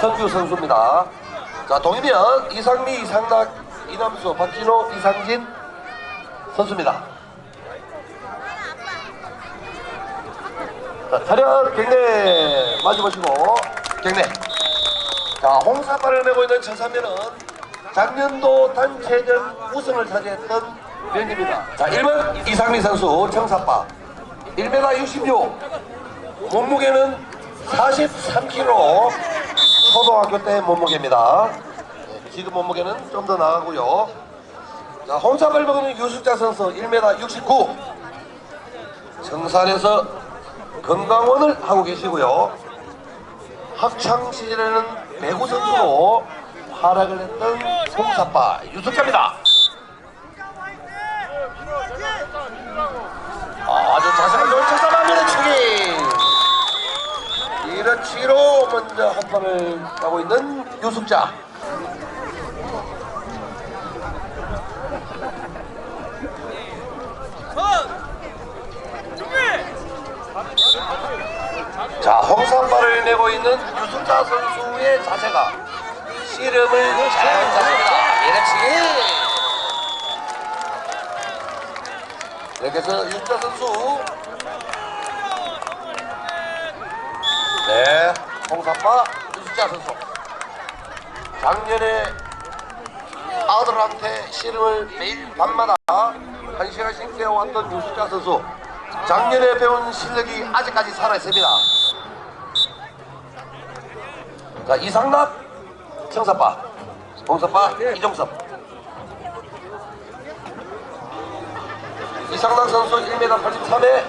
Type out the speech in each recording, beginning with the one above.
최성규 선수입니다. 자 동이면 이상미, 이상락, 이남수, 박진호, 이상진 선수입니다. 자, 차렷 경례 마주보시고 경례. 자 홍사발을 메고 있는 청산면은 작년도 단체전 우승을 차지했던 면입니다. 자 1번 이상미 선수 청사파 1m 66 몸무게는 43kg 초등학교 때 몸무게입니다. 네, 지금 몸무게는 좀 더 나가고요. 자 홍사발 먹는 유숙자 선수 1m 69 청산에서 건강원을 하고 계시고요. 학창 시절에는 배구 선수로 활약을 했던 홍사빠 유숙자입니다. 아주 자세한 놓쳤다만 밀어치기. 밀어치기로 먼저 한 판을 따고 있는 유숙자. 자, 홍삼발을 내고 있는 유승자 선수의 자세가 씨름을 잘 잡습니다. 밀어치기. 이렇게 해서 유승자 선수 네, 홍삼바 유승자 선수. 작년에 아들한테 씨름을 매일 밤마다 한 시간씩 배워왔던 유승자 선수. 작년에 배운 실력이 아직까지 살아있습니다. 자 이상락 청사빠. 홍사빠 이종섭. 이상락 선수 1m 83에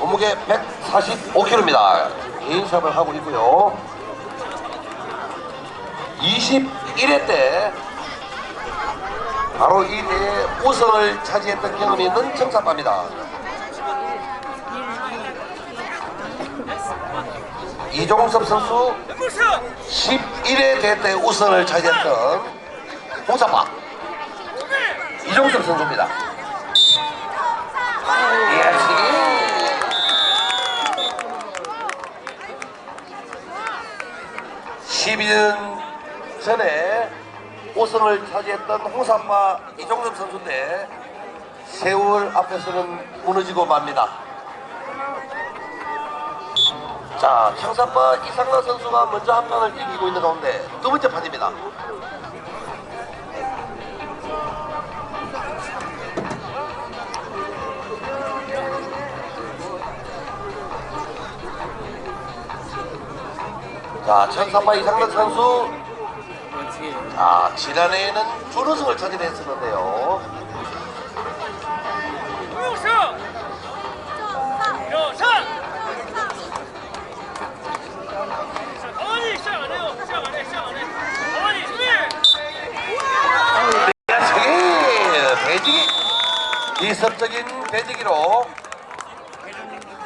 몸무게 145kg입니다 개인샵을 하고 있고요. 21회 때 바로 이 대회 우승을 차지했던 경험이 있는 청사빠입니다. 이종섭 선수 11회 대회 때 우승을 차지했던 홍사파 이종섭 선수입니다. 이야기 12년 전에 우승을 차지했던 홍사파 이종섭 선수인데 세월 앞에서는 무너지고 맙니다. 자, 청사파 이상락 선수가 먼저 한 판을 이기고 있는 가운데 두 번째 판입니다. 자, 청사파 이상락 선수 아, 지난해에는 준우승을 차지했었는데요. 기습적인 배지기로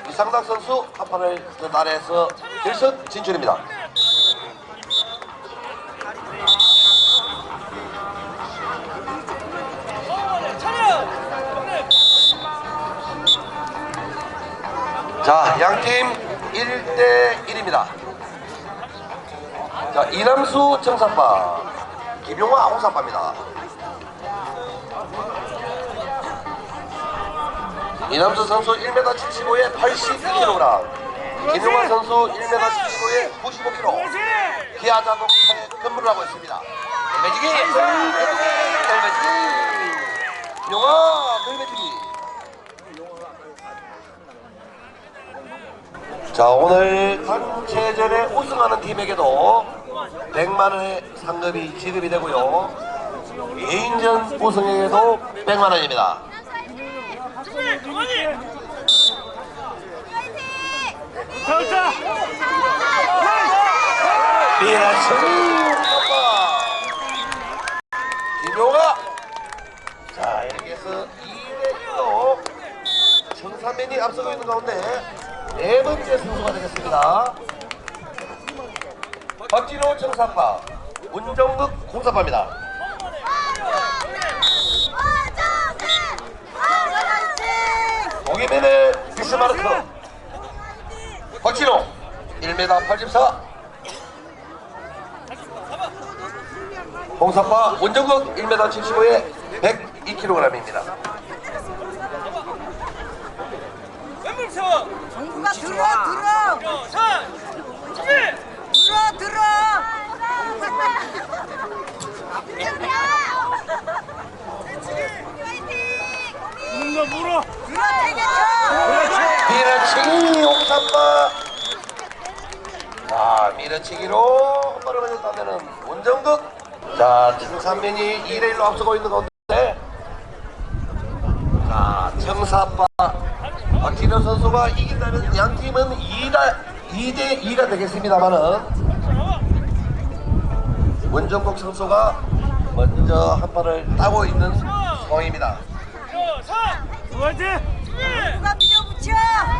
이상락 선수 한 판을 전달해서 결승 진출입니다. 자, 양팀 1대 1입니다. 자, 이남수 청사파, 김용화 홍사파입니다. 이남수 선수 1m 75에 82kg, 김용화 선수 1m 75에 95kg, 기아 자동차에 근무를 하고 있습니다. 매지기! 매지기! 매지기! 용화, 매지기! 자 오늘 단체전에 우승하는 팀에게도 100만원의 상금이 지급이 되고요 개인전 우승에게도 100만원입니다 준비! 어머니! 자, 김용아 자 이렇게 해서 2대1로 청산맨이 앞서고 있는 가운데 네 번째 선수가 되겠습니다. 박진호 청산파 문정극 공사파입니다. 동해면의 비스마르크. 박진호 1m 84 홍사파 원정국 1m 75에 102kg입니다 왼발 세워 정부가 들어 들어. 들어 들어. 물어? 물어 들어. 밀어치기 홍사파 자 밀어치기로 한 번을 맞았다면은 원정국 자 청산면이 2대1로 앞서고 있는 가운데. 자 청사파 박진호 선수가 이긴다면 양 팀은 2다, 2대 2가 되겠습니다만은 원정국 선수가 먼저 한 발을 따고 있는 상황입니다. 누가 밀어붙여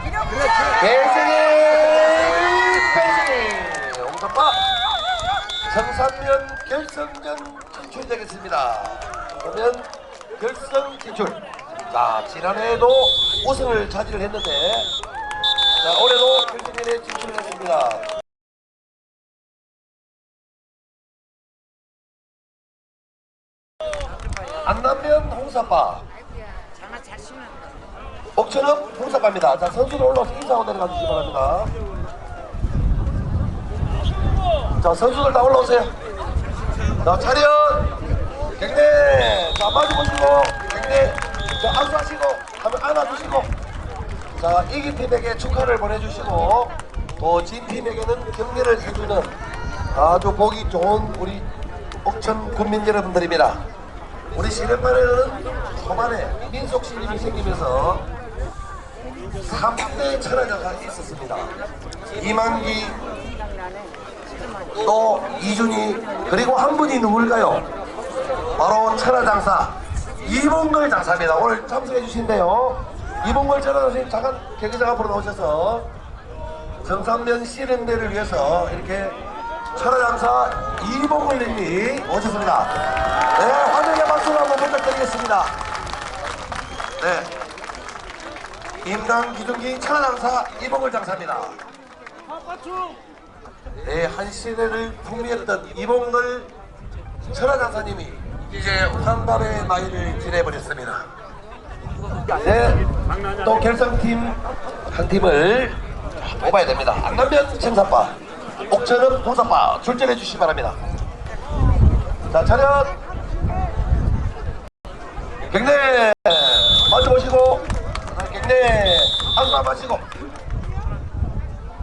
밀어붙여 배승희 배승희 홍사파 정삼면 결승전 진출되겠습니다. 그러면 결승 진출. 자 지난해에도 우승을 차지를 했는데 자 올해도 결승전에 진출을 했습니다. 안남면 홍사파 옥천읍 홍사파입니다. 자 선수들 올라와서 인사하고 내려가 주시기 바랍니다. 자 선수들 다 올라오세요. 자 차렷 경례 자 마주 보시고 경례 자 안수하시고 한번 안아주시고 자 이긴 팀에게 축하를 보내주시고 또 진 팀에게는 격려를 해주는 아주 보기 좋은 우리 옥천 군민 여러분들입니다. 우리 시내판에는 초반에 민속 신림이 생기면서 3대 천하장사가 있었습니다. 이만기 또 이준희 그리고 한 분이 누굴까요? 바로 천하장사 이봉걸 장사입니다. 오늘 참석해 주신대요. 이봉걸 천하장사님 잠깐 경기장 앞으로 나오셔서 정상면 씨름대를 위해서 이렇게 천하장사 이봉걸 님이 오셨습니다. 네, 환영의 박수를 한번 부탁드리겠습니다. 네. 임당 기둥기 천하장사 이봉걸 장사입니다. 네, 한 시대를 풍미했던 이봉걸 천하장사님이 이제 환갑의 나이를 지내버렸습니다. 네, 또 결승팀 한 팀을 뽑아야 됩니다. 안남면 청사파, 옥천읍 도사파 출전해 주시기 바랍니다. 자, 차렷! 경례! 마주 보시고, 경례! 안수 마시고.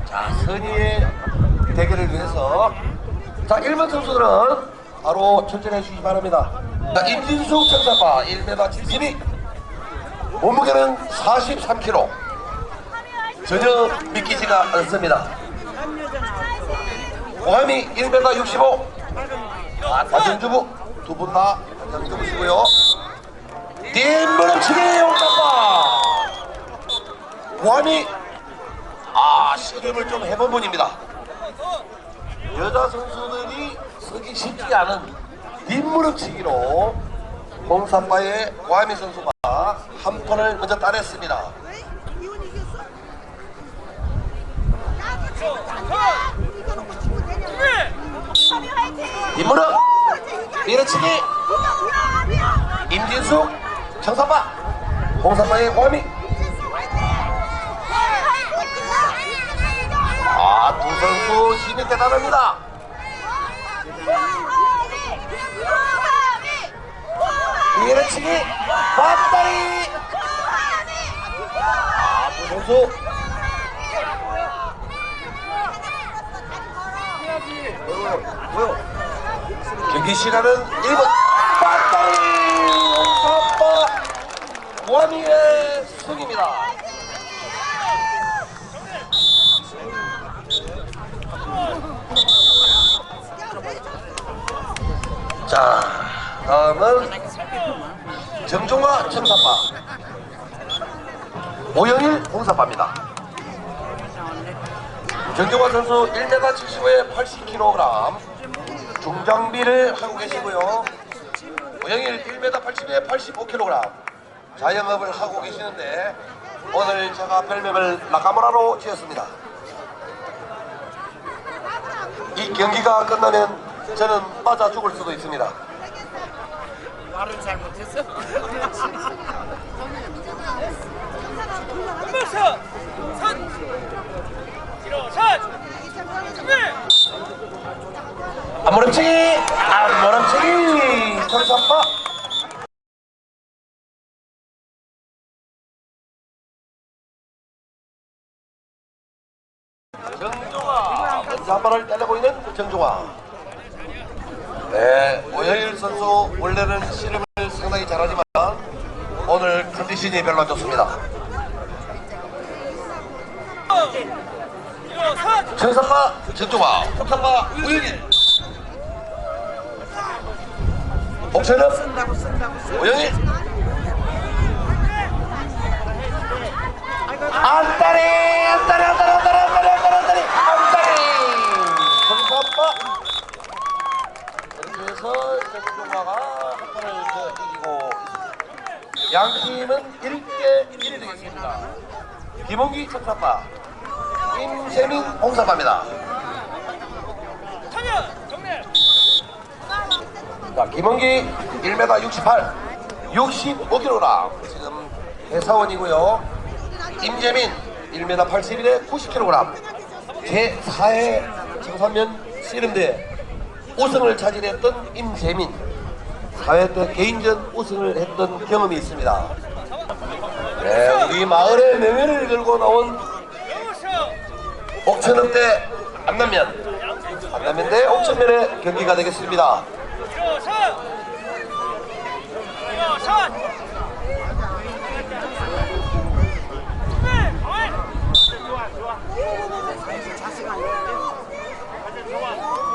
자, 선의의 대결을 위해서 자, 1번 선수들은 바로 출전해 주시기 바랍니다. 자, 임진숙 청사파 1m 72 몸무게는 43kg 전혀 믿기지가 않습니다. 고함이 1m 65 아, 가정주부 두 분 다 가정주부시고요. 뒷무릎치기 용사파 고함이 아 씨름을 좀 해본 분입니다. 여자 선수들이 쓰기 쉽지 않은 뒷무릎치기로 홍사파의 고하미 선수가 한 번을 먼저 따냈습니다. 뒷무릎 밀어치기! 임진숙 청사파 홍사파의 고하미 아두 선수 힘이 대단합니다. 밀어치기 맞다리! 아두 선수. 경기 시간은 1분. 맞다리! 홍사파 고하미의 승입니다. 자, 다음은 정종화 청사파 오영일 홍사파입니다. 정종화 선수 1m 75에 80kg 중장비를 하고 계시고요. 오영일 1m 80에 85kg 자영업을 하고 계시는데 오늘 제가 별명을 나카무라로 지었습니다. 이 경기가 끝나면 저는 빠져 죽을 수도 있습니다. 말을 잘못했어? 안모름치기! 안모름치기! 점수 한 번! 정종아! 3번을 때리고 있는 정종아 네 오여일 선수 원래는 씨름을 상당히 잘하지만 오늘 컨디션이 별로 안 좋습니다. 정산파 정종화 정산파 우영일. 옥천은 안다리 안다리 안다리 안다리 안다리 안다리 안다리 정산파 해서 정종화가 한 판을 더 이기고 있습니다 양 팀은 1대 1이 되겠습니다 김홍기 청산파 임세민 홍사파입니다 자, 김원기 1m 68, 65kg. 지금 해사원이고요. 임재민 1m 81에 90kg. 제 4회 청산면 씨름대 우승을 차지했던 임재민. 4회 때 개인전 우승을 했던 경험이 있습니다. 네, 우리 마을의 명예를 걸고 나온 옥천읍대 안남면. 안남면 대 옥천면의 경기가 되겠습니다. 뒤로 선 뒤로 선 준비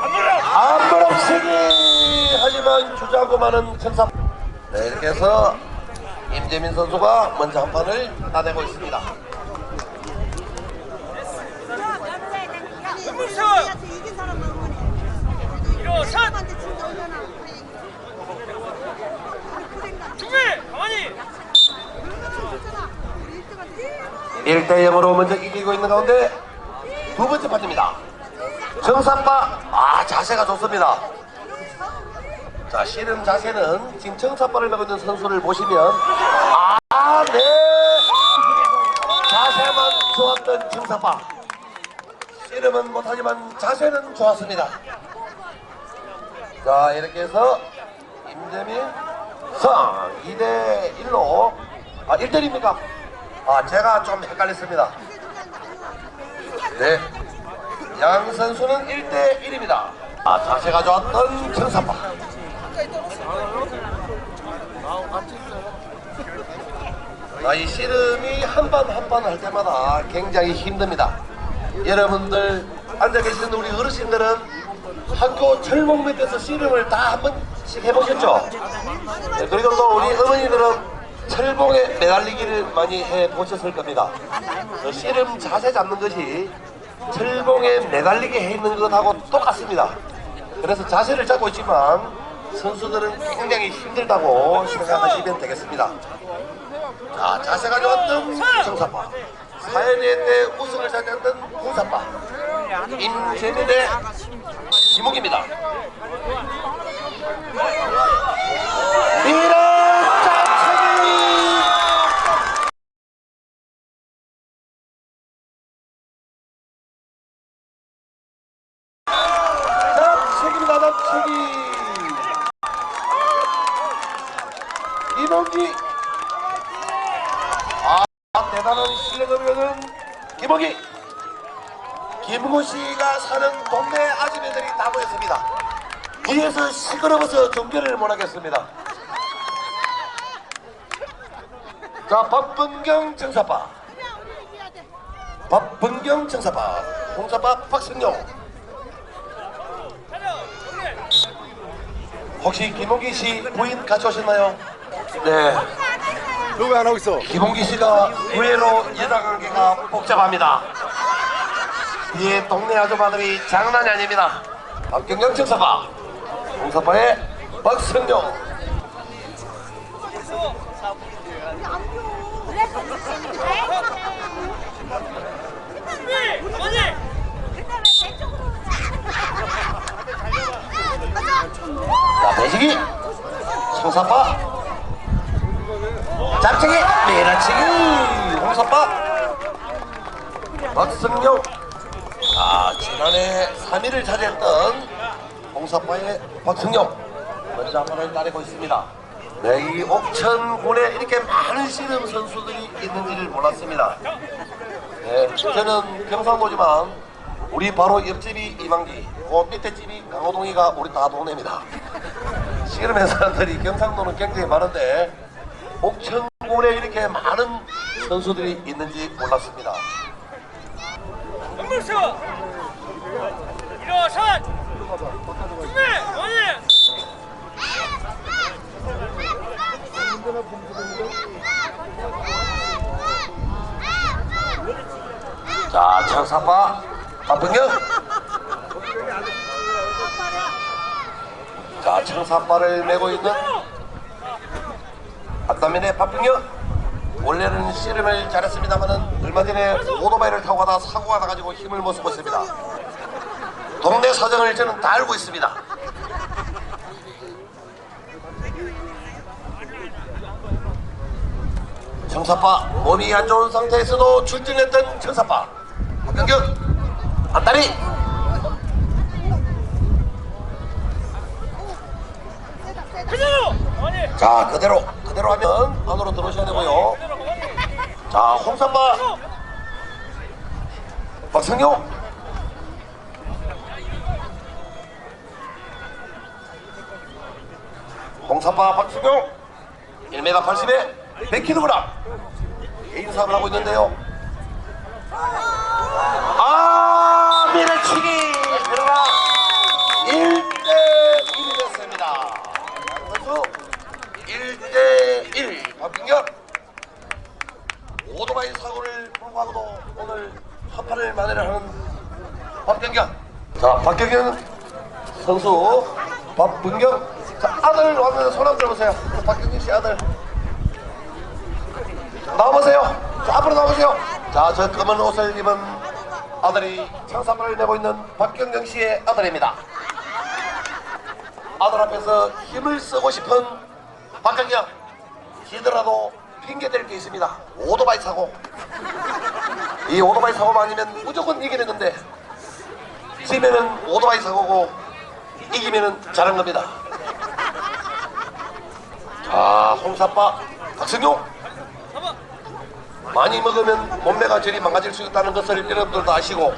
가만히 안무럽치기 주자고만은 천사 네 이렇게 해서 임재민 선수가 먼저 한 판을 따내고 있습니다. 이긴 사람만 응원해. 뒤로 선 사람한테 진짜 얼마나 준비 가만히 1대 0으로 먼저 이기고 있는 가운데 두 번째 판입니다. 정사빠 아 자세가 좋습니다 자 씨름 자세는 지금 정사빠를 메고 있는 선수를 보시면 아 네. 자세만 좋았던 정사빠. 씨름은 못하지만 자세는 좋았습니다. 자 이렇게 해서 임재민 성 2대 1로. 아 1대 1입니까? 아 제가 좀 헷갈렸습니다. 네. 양 선수는 1대 1입니다. 아 자세가 좋았던 청사파 아, 이 씨름이 한 번 한 번 할 때마다 굉장히 힘듭니다 여러분들 앉아 계시는 우리 어르신들은 학교 철봉 밑에서 씨름을 다 한 번씩 해보셨죠? 네, 그리고 또 우리 어머니들은 철봉에 매달리기를 많이 해보셨을 겁니다. 그 씨름 자세 잡는 것이 철봉에 매달리게 해 있는 것하고 똑같습니다. 그래서 자세를 잡고 있지만 선수들은 굉장히 힘들다고 생각하시면 되겠습니다. 자, 자세가 좋았던 정사파. 사연회 때 우승을 차지했던 홍사파. 임재민의 지목입니다. 밀어짜차기 납치기입니다 납치기 이몽기 아 대단한 실력을 김홍기 김구 씨가 사는 동네 아줌매들이 다 모였습니다. 뒤에서 시끄러워서 종결을 못하겠습니다. 자, 박분경 정사파. 박분경 정사파. 홍사파 박승용. 혹시 김홍기 씨 부인 같이 오셨나요? 네. 너 왜 안 하고 있어? 김홍기 씨가 의외로 여자 관계가 복잡합니다. 뒤에 동네 아줌마들이 장난이 아닙니다. 박경영 청사파. 준비 가만히 자, 배지기. 송사빠. 잡치기. 밀어치기. 홍사빠. 박승용. 자, 지난해 3위를 차지했던 홍사빠의 박승용. 먼저 한 번을 따내고 있습니다. 네, 이 옥천군에 이렇게 많은 씨름 선수들이 있는지를 몰랐습니다. 네, 저는 경상도지만 우리 바로 옆집이 이방기, 그 밑에 집이 강호동이가 우리 다 동네입니다. 씨름의 사람들이 경상도는 굉장히 많은데 옥천 군에 이렇게 많은 선수들이 있는지 몰랐습니다. 세워 일어선 준비 원이 자, 청사파 박병경. 자, 청사파를 메고 있는 안남면의 박병경. 원래는 씨름을 잘했습니다만은 얼마 전에 오토바이를 타고 가다 사고가 나가지고 힘을 못 쓰고 있습니다. 동네 사정을 저는 다 알고 있습니다. 청사파 몸이 안 좋은 상태에서도 출전했던 청사파 박경경 안다리 그대로 자 그대로 그대로 하면 안으로 들어오셔야 되고요. 자 홍사파 박성용. 홍사파 박성용. 1m 80에 100kg 개인 사업을 하고 있는데요. 아 밀어치기 그러나 1대1이 됐습니다 선수 1대1 박빙경 오토바이 사고를 오늘 한판을 만회를 하는 박병경. 자 박경경 선수 박bun경. 자 아들 왔는데 손 한번 들어보세요. 박경경 씨 아들. 나와보세요. 자 앞으로 나와보세요. 자저 검은 옷을 입은 아들이 창사발을 내고 있는 박경경 씨의 아들입니다. 아들 앞에서 힘을 쓰고 싶은 박경경. 지더라도 핑계댈 게 있습니다. 오토바이 사고 이 오토바이 사고만 아니면 무조건 이기는 건데 지면은 오토바이 사고고 이기면은 잘한 겁니다. 자 홍사빠 박승용. 많이 먹으면 몸매가 저리 망가질 수 있다는 것을 여러분들도 아시고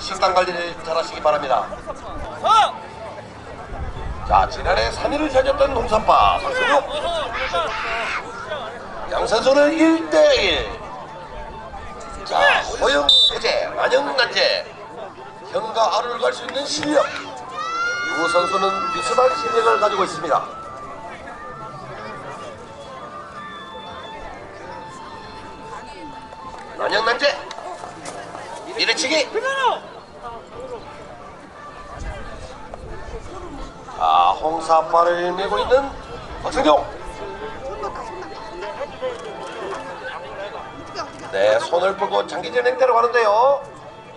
식단 관리를 잘 하시기 바랍니다. 서자 지난해 3위를 차지했던 홍사빠 박승용. 어허 일단 양 선수는 1대1 자 호영 해제 만영 난제. 형과 아를 갈 수 있는 실력. 두 선수는 비슷한 실력을 가지고 있습니다. 만영 난제. 밀어치기. 그대로 자 홍사빠를 메고 있는 박승용 네, 손을 뻗고 장기전 행태로 가는데요.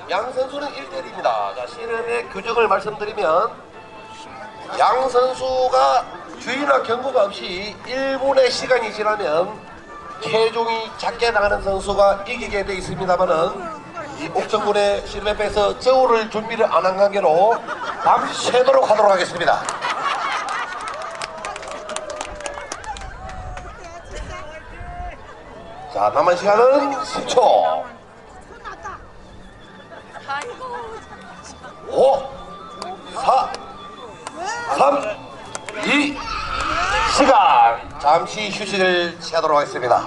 양 선수는 1대1입니다. 자, 씨름의 규정을 말씀드리면 양 선수가 주의나 경고가 없이 1분의 시간이 지나면 체중이 작게 나가는 선수가 이기게 돼 있습니다만은 이 옥정군의 씨름협에서 저울을 준비를 안 한 관계로 밤새도록 하도록 하겠습니다. 자, 남은 시간은 10초. 오, 사, 삼, 이, 시간. 잠시 휴식을 취하도록 하겠습니다.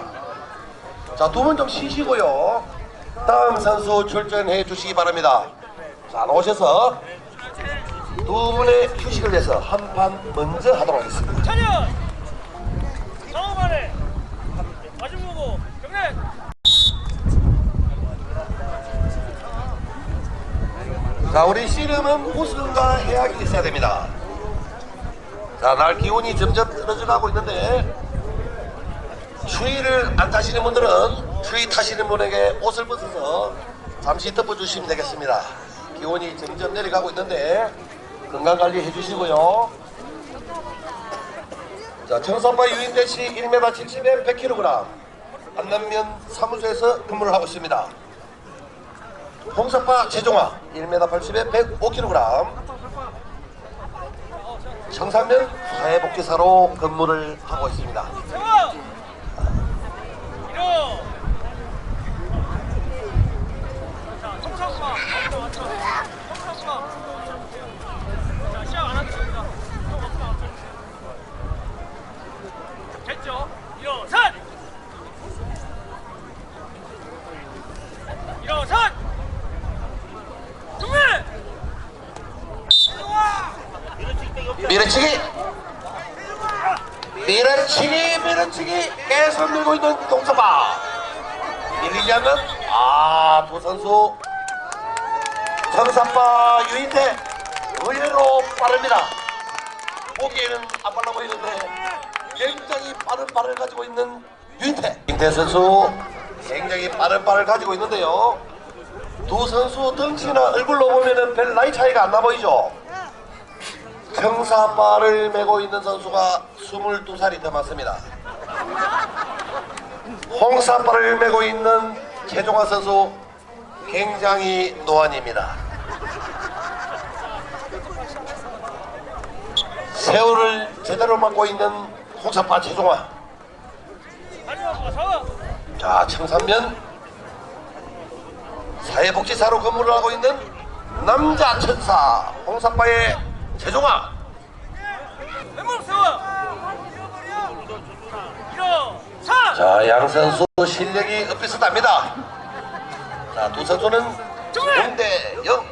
자, 두 분 좀 쉬시고요. 다음 선수 출전해 주시기 바랍니다. 자, 나오셔서 두 분의 휴식을 위해서 한 판 먼저 하도록 하겠습니다. 차렷 상호간에 마중 보고 경례 자, 우리 씨름은 우승과 해악이 있어야 됩니다. 자, 날 기온이 점점 떨어져가고 있는데 추위를 안 타시는 분들은 추위 타시는 분에게 옷을 벗어서 잠시 덮어주시면 되겠습니다. 기온이 점점 내려가고 있는데 건강 관리 해주시고요. 자, 청산파 유인대 시 1m 70에 100kg 안남면 사무소에서 근무를 하고 있습니다. 홍사파 최종화 1m 80에 105kg 청산면 사회복지사로 근무를 하고 있습니다. 세워 밀어 자 통상파 맞춰 맞춰 통상파 자 시작 안 하겠습니다 또 맞춰 맞춰 됐죠 일어선 일어선 준비 밀어치기. 밀어치기 밀어치기. 계속 밀고 있는 동서봐 밀리지 않는 아두 선수. 청산파 유인태 의외로 빠릅니다. 보기에는 안 빨라 보이는데 굉장히 빠른 발을 가지고 있는 유인태. 유인태 선수 굉장히 빠른 발을 가지고 있는데요. 두 선수 덩치나 얼굴로 보면은 별 나이 차이가 안 나 보이죠 청사발을 메고 있는 선수가 22살이 더 많습니다. 홍사발을 메고 있는 최종화 선수 굉장히 노안입니다. 세월을 제대로 맡고 있는 홍사파 최종화. 자, 청산면 사회복지사로 근무를 하고 있는 남자 천사 홍사파의 최종화. 왼몸 세워 일어선 자, 양 선수 실력이 엇비슷합니다. 자, 두 선수는 0대 0.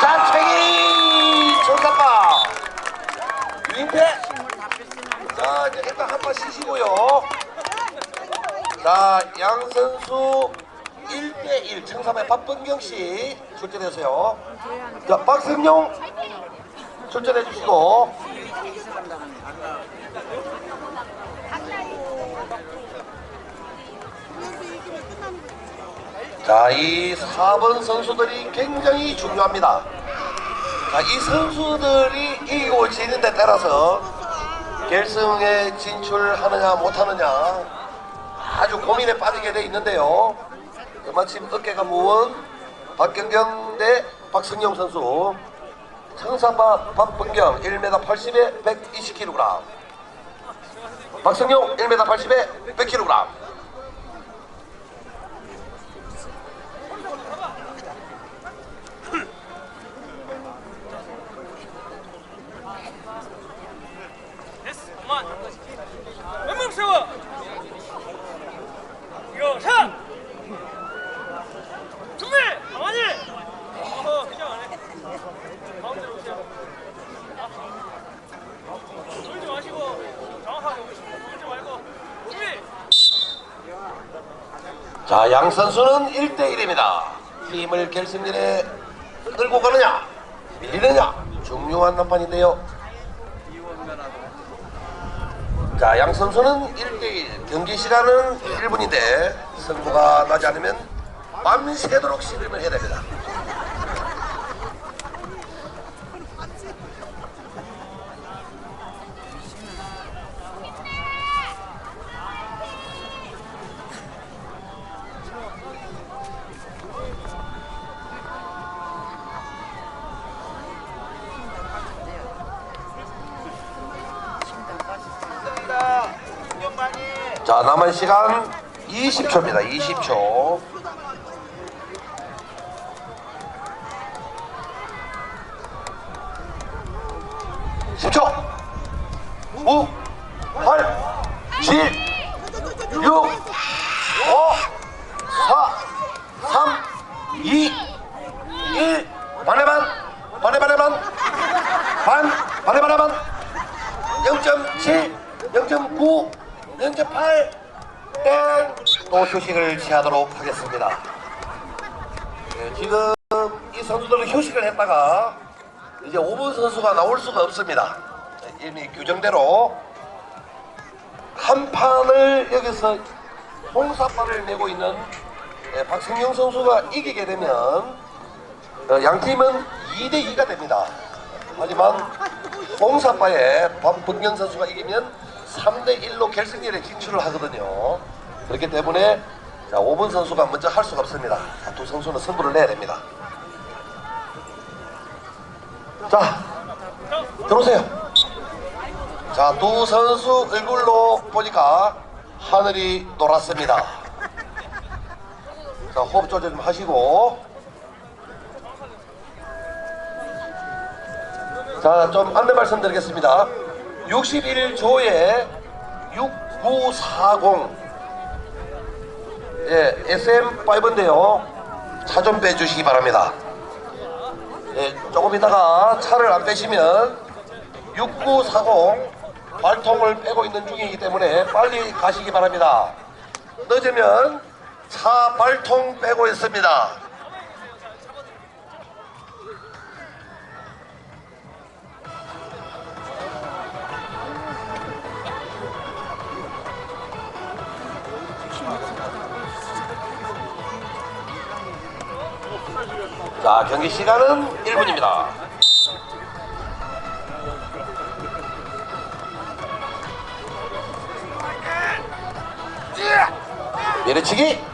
자책이 정답파 유인태. 자, 이제 일단 한번 쉬시고요. 자, 양 선수 1대1 청삼의 박범경 씨 출전해주세요. 자, 박승용 출전해 주시고. 그래서 이기면 끝나는 거야. 자, 이 4번 선수들이 굉장히 중요합니다. 자, 이 선수들이 이기고 지는 데 따라서 결승에 진출하느냐 못하느냐 아주 고민에 빠지게 돼 있는데요. 그마침 어깨가 무언 박경경 대 박승영 선수. 청사파 박범경 1m 80에 120kg 박승용 1m 80에 100kg 됐어 그만 왼몸 세워 일어선 준비 가만히 어허 그냥 안해 가운데로 오세요 돌지 마시고 정확하게 돌지 말고 준비 자, 양 선수는 1대1입니다. 팀을 결승전에 끌고 가느냐, 밀리느냐, 중요한 난판인데요. 자, 양 선수는 1대1, 경기 시간은 1분인데 승부가 나지 않으면 밤새도록 씨름을 해야 됩니다. 남은 시간 20초입니다. 20초. 십초 5, 8, 7, 6, 5, 4, 3, 2, 1. 반에 반, 반에 반에 반, 반, 반에 반에 반. 0.7, 0.9, 0.8, 땡! 또 휴식을 취하도록 하겠습니다. 네, 지금 이 선수들은 휴식을 했다가 이제 5번 선수가 나올 수가 없습니다. 이미 규정대로 한 판을 여기서 홍사판을 내고 있는 예, 박승용 선수가 이기게 되면 어, 양 팀은 2대 2가 됩니다. 하지만 홍사파의 박bun경 선수가 이기면 3대 1로 결승전에 진출을 하거든요. 그렇기 때문에 자, 5번 선수가 먼저 할 수가 없습니다. 자, 두 선수는 승부를 내야 됩니다. 자, 들어오세요. 자, 두 선수 얼굴로 보니까 하늘이 노랗습니다. 자, 호흡 조절 좀 하시고. 자, 좀 안내 말씀드리겠습니다. 61조에 6940. 예, SM5인데요. 차 좀 빼주시기 바랍니다. 예, 조금 있다가 차를 안 빼시면 6940 발통을 빼고 있는 중이기 때문에 빨리 가시기 바랍니다. 늦으면 차 발통 빼고 있습니다. 자, 경기 시간은 1분입니다. 내려치기.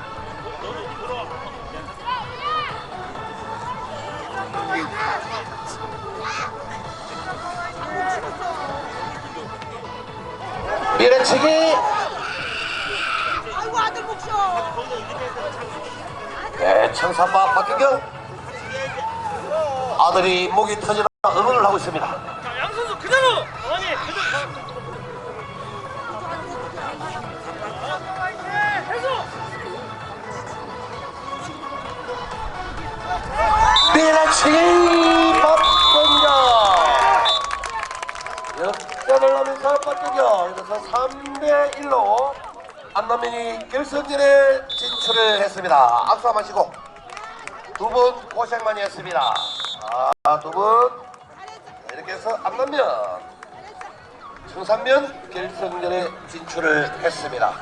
밀어치기. 아이고 아들 목쇼. 네, 청사파 박경경. 아들이 목이 터지라 응원을 하고 있습니다. 자, 양 선수 그대로. 어머니 그대로. 밀어치기 박경경. 역전을 하면서 박경경. 그래서 3대 1로 안남면이 결승전에 진출을 했습니다. 악수 한번 마시고 두 분 고생 많이 했습니다. 아, 두분 이렇게 해서 안남면 청산면 결승전에 진출을 했습니다.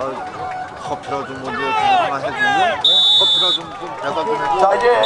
아, 커피라도 먼저 좀 하나 해주면 커피라 좀, 좀 배달 좀 해줘. 자 이제